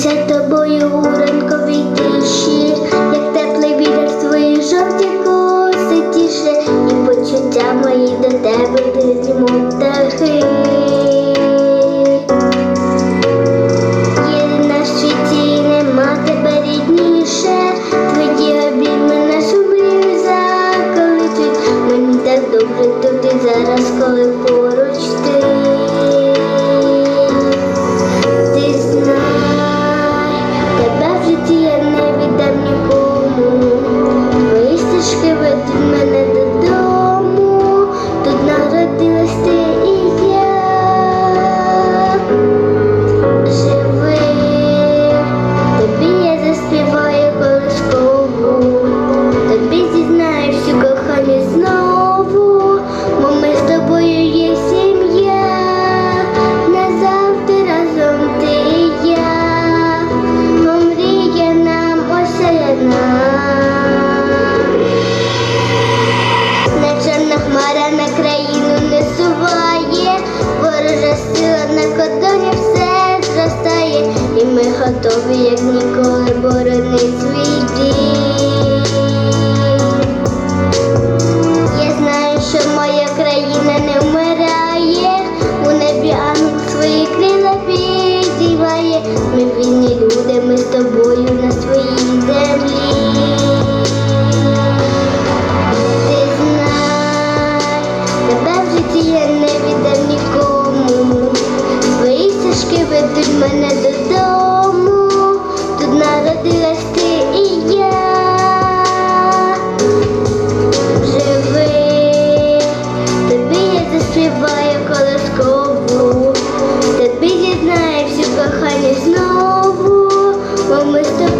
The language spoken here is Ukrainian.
Гріюся тобою у ранковій тиші, як теплий вітер свої жовті коси тіше, і почуття мої до тебе мов птахи. Єдина в світі нема тебе рідніше, твої обійми нашу мрію заколичуть. Мені так добре тут і зараз, коли готові, як ніколи, боронить свій дім. must have